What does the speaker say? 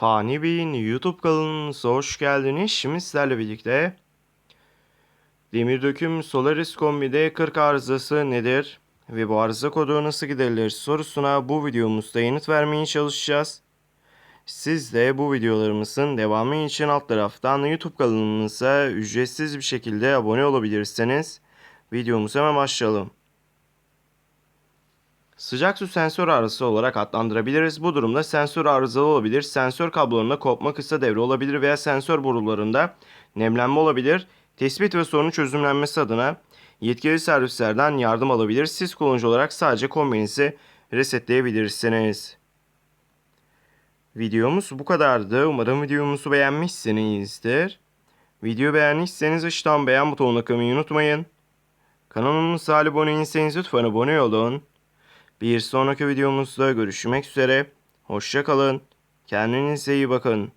Fani Bey'in YouTube kanalımıza hoş geldiniz. Şimdi sizlerle birlikte demir döküm Solaris kombide 40 arızası nedir ve bu arıza kodu nasıl giderilir sorusuna bu videomuzda yanıt vermeye çalışacağız. Siz de bu videolarımızın devamı için alt taraftan YouTube kanalımıza ücretsiz bir şekilde abone olabilirsiniz. Videomuza hemen başlayalım. Sıcak su sensör arızası olarak adlandırabiliriz. Bu durumda sensör arızalı olabilir, sensör kablolarında kopma kısa devre olabilir veya sensör borularında nemlenme olabilir. Tespit ve sorunun çözümlenmesi adına yetkili servislerden yardım alabilir. Siz kullanıcı olarak sadece kombinizi resetleyebilirsiniz. Videomuz bu kadardı. Umarım videomuzu beğenmişsinizdir. Videoyu beğendiyseniz aşağıdan beğen butonuna kılmayı unutmayın. Kanalımıza abone değilseniz lütfen abone olun. Bir sonraki videomuzda görüşmek üzere. Hoşça kalın. Kendinize iyi bakın.